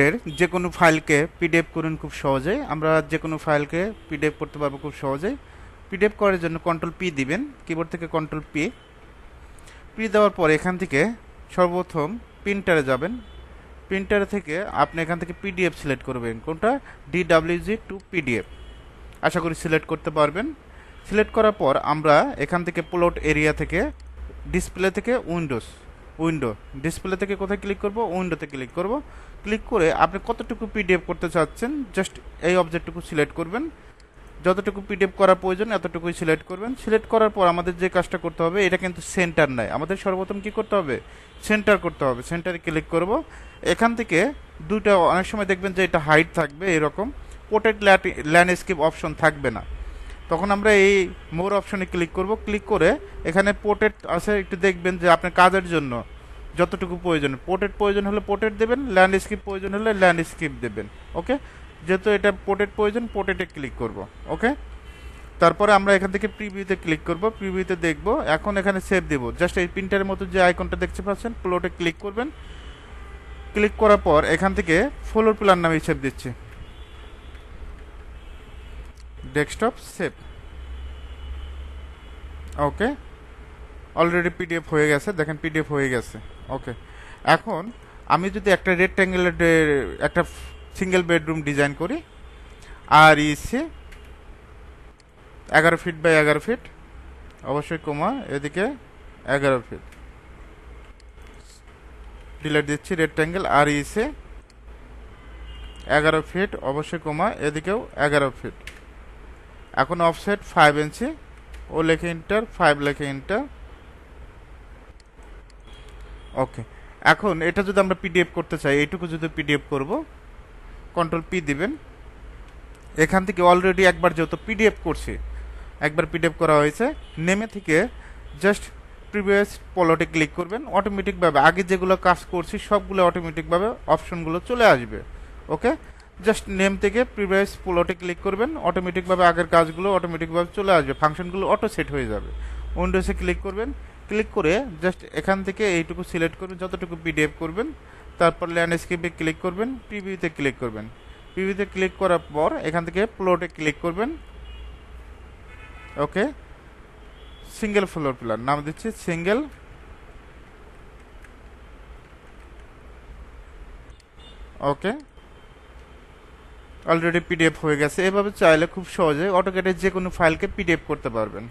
অটোক্যাডের যে কোনো ফাইলকে পিডিএফ করুন খুব সহজেই। আমরা যে কোনো ফাইলকে পিডিএফ করতে পারব খুব সহজেই। পিডিএফ করার জন্য কন্ট্রোল পি দিবেন কিবোর্ড থেকে কন্ট্রোল পি পি দেওয়ার পর এখান থেকে সর্বপ্রথম প্রিন্টারে যাবেন। প্রিন্টার থেকে আপনি এখান থেকে পিডিএফ সিলেক্ট করবেন, কোনটা? ডিডাব্লিউজি টু পিডিএফ আশা করি সিলেক্ট করতে পারবেন। সিলেক্ট করার পর আমরা এখান থেকে প্লট এরিয়া থেকে ডিসপ্লে থেকে উইন্ডোজ উইন্ডো। ডিসপ্লে থেকে কোথায় ক্লিক করব? উইন্ডোতে ক্লিক করব। ক্লিক করে আপনি কতটুকু পিডিএফ করতে চাচ্ছেন, জাস্ট এই অবজেক্টটুকু সিলেক্ট করবেন। যতটুকু পিডিএফ করা প্রয়োজন, এতটুকুই সিলেক্ট করবেন। সিলেক্ট করার পর আমাদের যে কাজটা করতে হবে, এটা কিন্তু সেন্টার নয় আমাদের সর্বপ্রথম কি করতে হবে? সেন্টার করতে হবে। সেন্টারে ক্লিক করব। এখান থেকে দুইটা, অনেক সময় দেখবেন যে এটা হাইট থাকবে এরকম। পোর্ট্রেট ল্যান্ডস্কেপ অপশন থাকবে না। তখন আমরা এই মোর অপশনে ক্লিক করব। ক্লিক করে এখানে পোর্ট্রেট আছে, একটু দেখবেন যে আপনার কাজের জন্য যতটুকু প্রয়োজন। পোর্ট্রেট প্রয়োজন হলে পোর্ট্রেট দেবেন ল্যান্ডস্কেপ প্রয়োজন হলে ল্যান্ডস্কেপ দেবেন ওকে যেহেতু এটা পোর্ট্রেট প্রয়োজন পোর্ট্রেটে ক্লিক করব ওকে তারপরে আমরা এখান থেকে প্রিভিউতে ক্লিক করব প্রিভিউতে দেখব, এখন এখানে সেভ দেব। জাস্ট এই প্রিন্টারের মতো যে আইকনটা দেখতে পাচ্ছেন প্লটে ক্লিক করবেন। ক্লিক করার পর এখান থেকে ফ্লোর প্ল্যান নামে সেভ দিচ্ছি। Desktop save okay already PDF হয়ে গেছে। দেখেন পিডিএফ হয়ে গেছে। ওকে এখন আমি যদি একটা রেক্ট্যাঙ্গেলের একটা সিঙ্গেল বেডরুম ডিজাইন করি, আর ইসে এগারো ফিট বাই এগারো ফিট অবশ্যই কমা, এদিকে এগারো ফিট ডিলেট দিচ্ছি রেক্ট্যাঙ্গেল আর ইসে এগারো ফিট অবশ্যই কমা, এদিকেও এগারো ফিট এখন অফসেট ফাইভ ইঞ্চি ও লেখে ইন্টার ফাইভ লেখে ইন্টার ওকে এখন এটা যদি আমরা পিডিএফ করতে চাই, এইটুকু যদি পিডিএফ করব কন্ট্রোল পি দিবেন। এখান থেকে অলরেডি একবার যেহেতু পিডিএফ করছি, একবার পিডিএফ করা হয়েছে, নেমে থেকে জাস্ট প্রিভিয়াস পলটে ক্লিক করবেন। অটোমেটিকভাবে আগে যেগুলো কাজ করছি, সবগুলো অটোমেটিকভাবে অপশনগুলো চলে আসবে। ওকে জাস্ট নেম থেকে প্রিভিয়াস পোলোটে ক্লিক করবেন। অটোমেটিকভাবে আগের কাজগুলো অটোমেটিকভাবে চলে আসবে। ফাংশনগুলো অটো সেট হয়ে যাবে। উইন্ডোজে ক্লিক করবেন। ক্লিক করে জাস্ট এখান থেকে এইটুকু সিলেক্ট করবেন, যতটুকু পিডিএফ করবেন, তারপর ল্যান্ডস্কেপে ক্লিক করবেন প্রিভিউতে ক্লিক করবেন। প্রিভিউতে ক্লিক করার পর এখান থেকে প্লটে ক্লিক করবেন। ওকে সিঙ্গেল ফ্লোর প্ল্যান নাম দিচ্ছি সিঙ্গেল ওকে অলরেডি পিডিএফ হয়ে গেছে। এভাবে চাইলে খুব সহজে অটোকেটের যে কোনো ফাইলকে পিডিএফ করতে পারবেন।